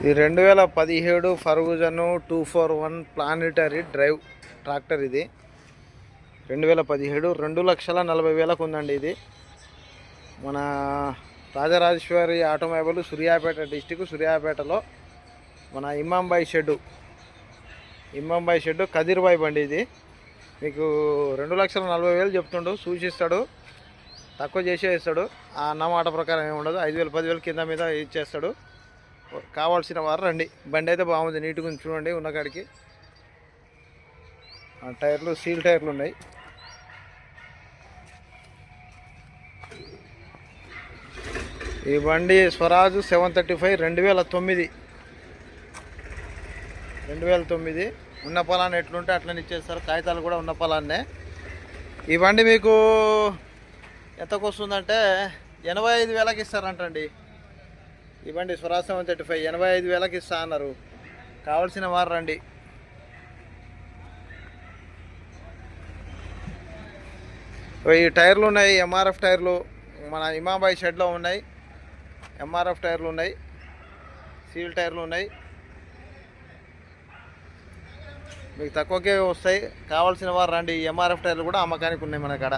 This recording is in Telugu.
ఇది రెండు వేల పదిహేడు Ferguson two four one planetary drive tractor ఇది. రెండు వేల పదిహేడు రెండు లక్షల నలభై వేలకు ఉందండి ఇది. మన రాజరాజేశ్వరి ఆటోమొబైల్ సూర్యాపేట డిస్టిక్ సూర్యాపేటలో మన ఇమ్మాంబాయి షెడ్డు. ఇమ్మాంబాయి షెడ్డు కదిర్బాయి బండి ఇది. మీకు రెండు లక్షల నలభై వేలు చెప్తుండు సూచిస్తాడు తక్కువ చేసే ఇస్తాడు ఆ అన్న మాట ప్రకారం ఏమి ఉండదు. ఐదు వేలు పదివేలు కింద మీద ఇచ్చేస్తాడు. కావాల్సిన వారు రండి. బండి అయితే బాగుంది నీట్గా ఉంది చూడండి ఉన్న కాడికి. ఆ టైర్లు సీల్ టైర్లు ఉన్నాయి. ఈ బండి స్వరాజు సెవెన్ థర్టీ ఫైవ్ రెండు వేల తొమ్మిది. రెండు వేల తొమ్మిది. ఉన్న పొలాన్ని ఎట్లుంటే అట్లనే ఇచ్చేస్తారు. కాగితాలు కూడా ఉన్న పొలాన్నే. ఈ బండి మీకు ఎంతకు వస్తుందంటే ఎనభై ఐదు వేలకి ఇస్తారంటండి. ఇవ్వండి స్వరాష్ట్రం థర్టీ ఫైవ్ ఎనభై ఐదు వేలకి ఇస్తా అన్నారు. కావాల్సిన వారు రండి. ఈ టైర్లు ఉన్నాయి ఎంఆర్ఎఫ్ టైర్లు మన ఇమాబాయి షెడ్లో ఉన్నాయి ఎంఆర్ఎఫ్ టైర్లు ఉన్నాయి సీల్ టైర్లు ఉన్నాయి. మీకు తక్కువకే వస్తాయి కావాల్సిన వారు రండి ఎంఆర్ఎఫ్ టైర్లు కూడా అమ్మకానికి ఉన్నాయి మన కాడ.